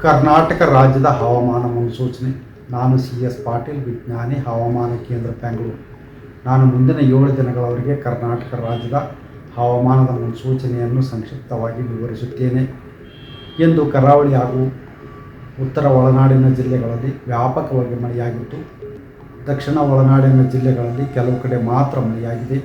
ಕರ್ನಾಟಕ ರಾಜ್ಯದ ಹವಾಮಾನ ಮುನ್ಸೂಚನೆ. ನಾನು ಸಿ ಎಸ್ ಪಾಟೀಲ್, ವಿಜ್ಞಾನಿ, ಹವಾಮಾನ ಕೇಂದ್ರ ಬೆಂಗಳೂರು. ನಾನು ಮುಂದಿನ ಏಳು ದಿನಗಳವರೆಗೆ ಕರ್ನಾಟಕ ರಾಜ್ಯದ ಹವಾಮಾನದ ಮುನ್ಸೂಚನೆಯನ್ನು ಸಂಕ್ಷಿಪ್ತವಾಗಿ ವಿವರಿಸುತ್ತೇನೆ. ಎಂದು ಕರಾವಳಿ ಹಾಗೂ ಉತ್ತರ ಒಳನಾಡಿನ ಜಿಲ್ಲೆಗಳಲ್ಲಿ ವ್ಯಾಪಕವಾಗಿ ಮಳೆಯಾಗಿತ್ತು ದಕ್ಷಿಣ ಒಳನಾಡಿನ ಜಿಲ್ಲೆಗಳಲ್ಲಿ ಕೆಲವು ಕಡೆ ಮಾತ್ರ ಮಳೆಯಾಗಿದೆ.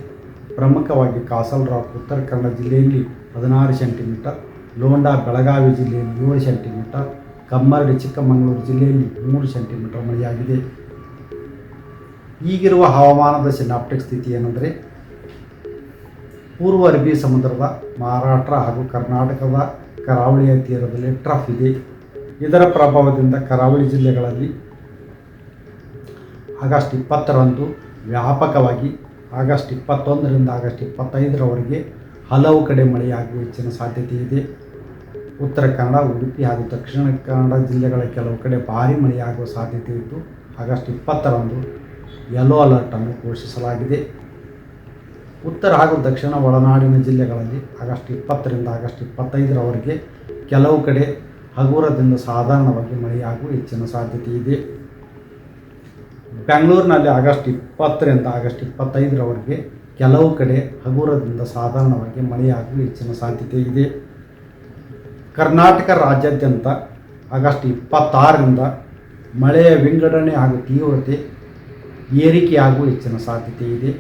ಪ್ರಮುಖವಾಗಿ ಕಾಸಲ್ ರಾಕ್ ಉತ್ತರ ಕನ್ನಡ ಜಿಲ್ಲೆಯಲ್ಲಿ ಹದಿನಾರು ಸೆಂಟಿಮೀಟರ್, ಲೋಂಡಾ, ಬೆಳಗಾವಿ ಜಿಲ್ಲೆಯಲ್ಲಿ ಏಳು ಸೆಂಟಿಮೀಟರ್ ಕಮ್ಮರಡಿ ಚಿಕ್ಕಮಗಳೂರು ಜಿಲ್ಲೆಯಲ್ಲಿ ಮೂರು ಸೆಂಟಿಮೀಟರ್ ಮಳೆಯಾಗಿದೆ. ಈಗಿರುವ ಹವಾಮಾನದ ಸಿನಾಪ್ಟಿಕ್ ಸ್ಥಿತಿ ಏನೆಂದರೆ, ಪೂರ್ವ ಅರಬ್ಬಿ ಸಮುದ್ರದ, ಮಹಾರಾಷ್ಟ್ರ ಹಾಗೂ ಕರ್ನಾಟಕದ ಕರಾವಳಿಯ ತೀರದಲ್ಲಿ ಟ್ರಫ್ ಇದೆ. ಇದರ ಪ್ರಭಾವದಿಂದ ಕರಾವಳಿ ಜಿಲ್ಲೆಗಳಲ್ಲಿ ಆಗಸ್ಟ್ ಇಪ್ಪತ್ತರಂದು ವ್ಯಾಪಕವಾಗಿ ಆಗಸ್ಟ್ ಇಪ್ಪತ್ತೊಂದರಿಂದ ಆಗಸ್ಟ್ ಇಪ್ಪತ್ತೈದರವರೆಗೆ ಹಲವು ಕಡೆ ಮಳೆಯಾಗುವ ಹೆಚ್ಚಿನ ಸಾಧ್ಯತೆ ಇದೆ. ಉತ್ತರ ಕನ್ನಡ, ಉಡುಪಿ ಹಾಗೂ ದಕ್ಷಿಣ ಕನ್ನಡ ಜಿಲ್ಲೆಗಳ ಕೆಲವು ಕಡೆ ಭಾರೀ ಮಳೆಯಾಗುವ ಸಾಧ್ಯತೆ ಇದ್ದು, ಆಗಸ್ಟ್ ಇಪ್ಪತ್ತರಂದು ಯೆಲ್ಲೋ ಅಲರ್ಟನ್ನು ಘೋಷಿಸಲಾಗಿದೆ. ಉತ್ತರ ಹಾಗೂ ದಕ್ಷಿಣ ಒಳನಾಡಿನ ಜಿಲ್ಲೆಗಳಲ್ಲಿ ಆಗಸ್ಟ್ ಇಪ್ಪತ್ತರಿಂದ ಆಗಸ್ಟ್ ಇಪ್ಪತ್ತೈದರವರೆಗೆ ಕೆಲವು ಕಡೆ ಹಗುರದಿಂದ ಸಾಧಾರಣವಾಗಿ ಮಳೆಯಾಗುವ ಹೆಚ್ಚಿನ ಸಾಧ್ಯತೆ ಇದೆ. ಬೆಂಗಳೂರಿನಲ್ಲಿ ಆಗಸ್ಟ್ ಇಪ್ಪತ್ತರಿಂದ ಆಗಸ್ಟ್ ಇಪ್ಪತ್ತೈದರವರೆಗೆ ಕೆಲವು ಕಡೆ ಹಗುರದಿಂದ ಸಾಧಾರಣವಾಗಿ ಮಳೆಯಾಗುವ ಹೆಚ್ಚಿನ ಸಾಧ್ಯತೆ ಇದೆ. ಕರ್ನಾಟಕ ರಾಜ್ಯಾದ್ಯಂತ ಆಗಸ್ಟ್ ಇಪ್ಪತ್ತಾರರಿಂದ ಮಳೆಯ ವಿಂಗಡಣೆ ಹಾಗೂ ತೀವ್ರತೆ ಏರಿಕೆಯಾಗುವ ಹೆಚ್ಚಿನ ಸಾಧ್ಯತೆ ಇದೆ.